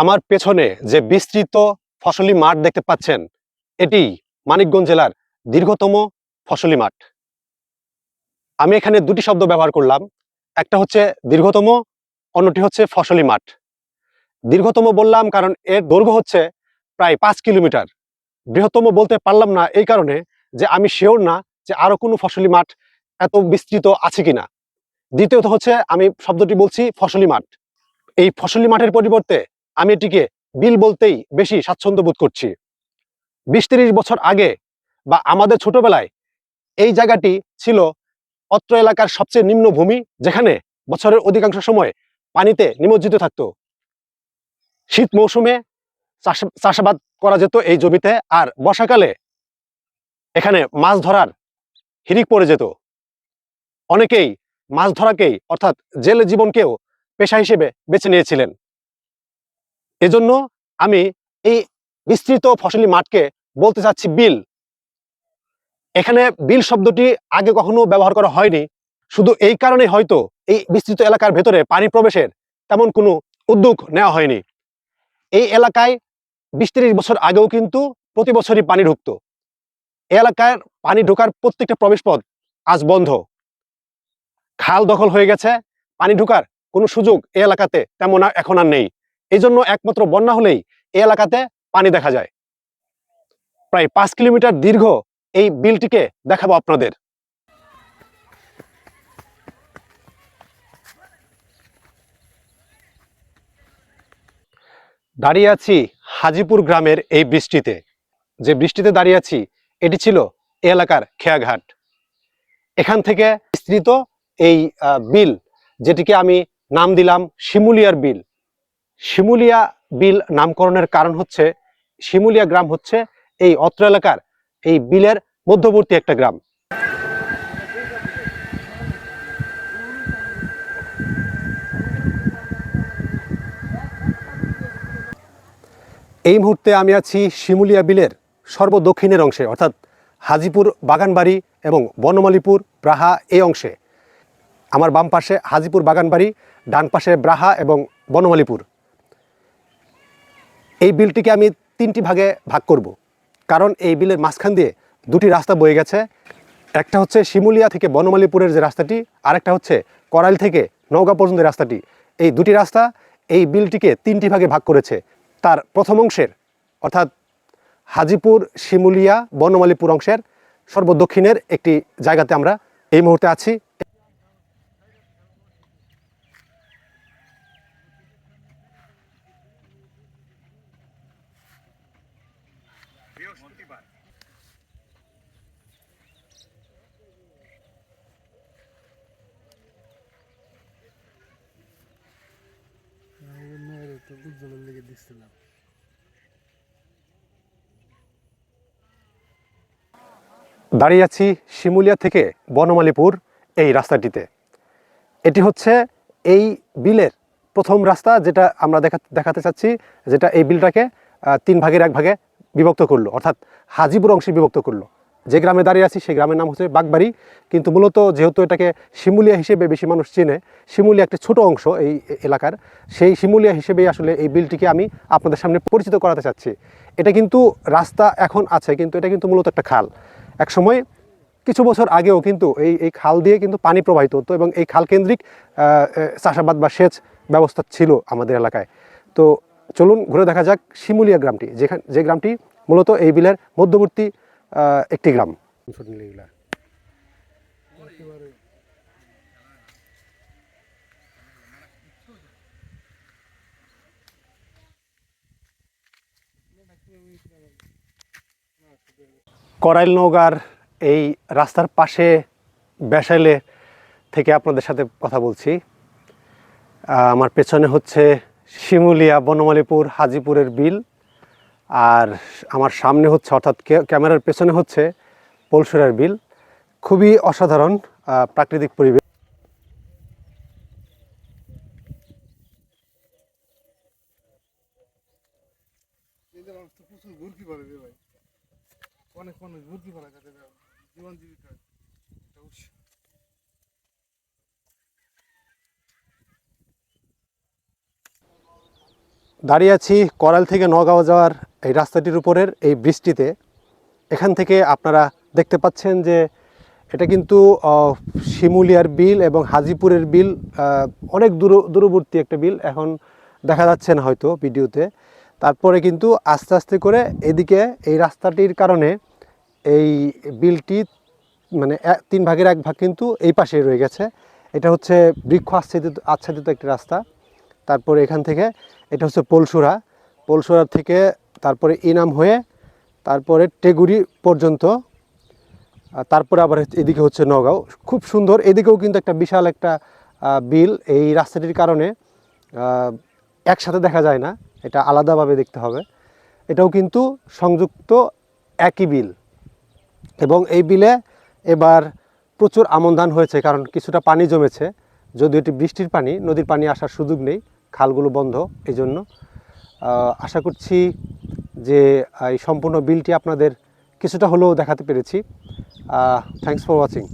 আমার পেছনে যে বিস্তৃত ফসলি মাঠ দেখতে পাচ্ছেন, এটি মানিকগঞ্জ জেলার দীর্ঘতম ফসলি মাঠ। আমি এখানে দুটি শব্দ ব্যবহার করলাম। একটা হচ্ছে দীর্ঘতম, অন্যটি হচ্ছে ফসলি মাঠ। দীর্ঘতম বললাম কারণ এর দৈর্ঘ্য হচ্ছে প্রায় পাঁচ কিলোমিটার। বৃহত্তম বলতে পারলাম না এই কারণে যে আমি শিওর না যে আরও কোনো ফসলি মাঠ এত বিস্তৃত আছে কিনা। দ্বিতীয়ত হচ্ছে আমি শব্দটি বলছি ফসলি মাঠ। এই ফসলি মাঠের পরিবর্তে আমি এটিকে বিল বলতেই বেশি স্বাচ্ছন্দ্য বোধ করছি। বিশ তিরিশ বছর আগে বা আমাদের ছোটবেলায় এই জায়গাটি ছিল অত্র এলাকার সবচেয়ে নিম্ন ভূমি, যেখানে বছরের অধিকাংশ সময় পানিতে নিমজ্জিত থাকতো। শীত মৌসুমে চাষ- চাষাবাদ করা যেত এই জমিতে আর বর্ষাকালে এখানে মাছ ধরার হিরিক পড়ে যেত। অনেকেই মাছ ধরাকেই অর্থাৎ জেলে জীবনকেও পেশা হিসেবে বেছে নিয়েছিলেন। এজন্য আমি এই বিস্তৃত ফসলি মাঠকে বলতে চাচ্ছি বিল। এখানে বিল শব্দটি আগে কখনো ব্যবহার করা হয়নি। শুধু এই কারণে হয়তো এই বিস্তৃত এলাকার ভেতরে পানি প্রবেশের তেমন কোনো উদ্যোগ নেওয়া হয়নি। এই এলাকায় বিশ তিরিশ বছর আগেও কিন্তু প্রতি বছরই পানি ঢুকতো। এলাকার পানি ঢোকার প্রত্যেকটা প্রবেশপথ আজ বন্ধ। খাল দখল হয়ে গেছে। পানি ঢোকার কোনো সুযোগ এ এলাকাতে তেমন এখন আর নেই। এই জন্য একমাত্র বন্যা হলেই এই এলাকাতে পানি দেখা যায়। প্রায় পাঁচ কিলোমিটার দীর্ঘ এই বিলটিকে দেখাবো আপনাদের। দাঁড়িয়ে আছি হাজিপুর গ্রামের এই বৃষ্টিতে। যে বৃষ্টিতে দাঁড়িয়ে আছি, এটি ছিল এলাকার খেয়াঘাট। এখান থেকে বিস্তৃত এই বিল, যেটিকে আমি নাম দিলাম শিমুলিয়ার বিল। শিমুলিয়া বিল নামকরণের কারণ হচ্ছে, শিমুলিয়া গ্রাম হচ্ছে এই অত্র এলাকার এই বিলের মধ্যবর্তী একটা গ্রাম। এই মুহূর্তে আমি আছি শিমুলিয়া বিলের সর্বদক্ষিণের অংশে, অর্থাৎ হাজিপুর বাগানবাড়ি এবং বনমালীপুর ব্রাহা এই অংশে। আমার বাম পাশে হাজিপুর বাগানবাড়ি, ডান পাশে ব্রাহা এবং বনমালীপুর। এই বিলটিকে আমি তিনটি ভাগে ভাগ করব। কারণ এই বিলের মাঝখান দিয়ে দুটি রাস্তা বয়ে গেছে। একটা হচ্ছে শিমুলিয়া থেকে বনমালীপুরের যে রাস্তাটি, আরেকটা হচ্ছে করাইল থেকে নওগাঁ পর্যন্ত রাস্তাটি। এই দুটি রাস্তা এই বিলটিকে তিনটি ভাগে ভাগ করেছে। তার প্রথম অংশের, অর্থাৎ হাজিপুর, শিমুলিয়া, বনমালীপুর অংশের সর্বদক্ষিণের একটি জায়গাতে আমরা এই মুহূর্তে আছি। উজ্জ্বলের লেগে দিচ্ছিলাম দাঁড়িয়ে আছি শিমুলিয়া থেকে বনমালীপুর এই রাস্তাটিতে। এটি হচ্ছে এই বিলের প্রথম রাস্তা যেটা আমরা দেখা দেখাতে চাচ্ছি যেটা এই বিলটাকে আহ, তিন ভাগের এক ভাগে বিভক্ত করল, অর্থাৎ হাজিপুর অংশে বিভক্ত করল। যে গ্রামে দাঁড়িয়ে আছি, সেই গ্রামের নাম হচ্ছে বাগবাড়ি। কিন্তু মূলত যেহেতু এটাকে শিমুলিয়া হিসেবে বেশি মানুষ চেনে, শিমুলিয়া একটি ছোট অংশ এই এলাকার। সেই শিমুলিয়া হিসেবেই আসলে এই বিলটিকে আমি আপনাদের সামনে পরিচিত করাতে চাচ্ছি। এটা কিন্তু রাস্তা এখন আছে, কিন্তু এটা কিন্তু মূলত একটা খাল। এক সময় কিছু বছর আগেও কিন্তু এই এই খাল দিয়ে কিন্তু পানি প্রবাহিত হতো এবং এই খাল কেন্দ্রিক চাষাবাদ বা সেচ ব্যবস্থা ছিল আমাদের এলাকায়। তো চলুন ঘুরে দেখা যাক শিমুলিয়া গ্রামটি, যেখানে যে গ্রামটি মূলত এই বিলের মধ্যবর্তী একটি গ্রাম। করাইল নৌগার এই রাস্তার পাশে বেসাইলে থেকে আপনাদের সাথে কথা বলছি। আমার পেছনে হচ্ছে শিমুলিয়া, বনমালীপুর, হাজিপুরের বিল। আর আমার সামনে হচ্ছে, অর্থাৎ ক্যামেরার পেছনে হচ্ছে পলসুরার বিল। খুবই অসাধারণ প্রাকৃতিক পরিবেশ। অনেক মানুষ জীবন জীবিকা একটা উৎস দাঁড়িয়ে আছি করাল থেকে নগাঁও যাওয়ার এই রাস্তাটির উপরের এই বৃষ্টিতে এখান থেকে আপনারা দেখতে পাচ্ছেন যে এটা কিন্তু শিমুলিয়ার বিল এবং হাজিপুরের বিল অনেক দূর, দূরবর্তী একটা বিল এখন দেখা যাচ্ছে না হয়তো ভিডিওতে। তারপরে কিন্তু আস্তে আস্তে করে এদিকে এই রাস্তাটির কারণে এই বিলটি মানে তিন ভাগের এক ভাগ কিন্তু এই পাশে রয়ে গেছে। এটা হচ্ছে বৃক্ষ আচ্ছাদিত আচ্ছাদিত একটি রাস্তা। তারপরে এখান থেকে, এটা হচ্ছে পলসুরা। পলসুরা থেকে তারপরে ইনাম হয়ে তারপরে টেগুরি পর্যন্ত তারপরে আবার এদিকে হচ্ছে নগাঁও। খুব সুন্দর, এদিকেও কিন্তু একটা বিশাল একটা বিল। এই রাস্তাটির কারণে একসাথে দেখা যায় না, এটা আলাদাভাবে দেখতে হবে। এটাও কিন্তু সংযুক্ত একই বিল। এবং এই বিলে এবার প্রচুর আমন ধান হয়েছে, কারণ কিছুটা পানি জমেছে। যদিও এটি বৃষ্টির পানি, নদীর পানি আসার সুযোগ নেই। খালগুলো বন্ধ এই জন্য আশা করছি যে, এই সম্পূর্ণ বিলটি আপনাদের কিছুটা হলেও দেখাতে পেরেছি। Thanks for watching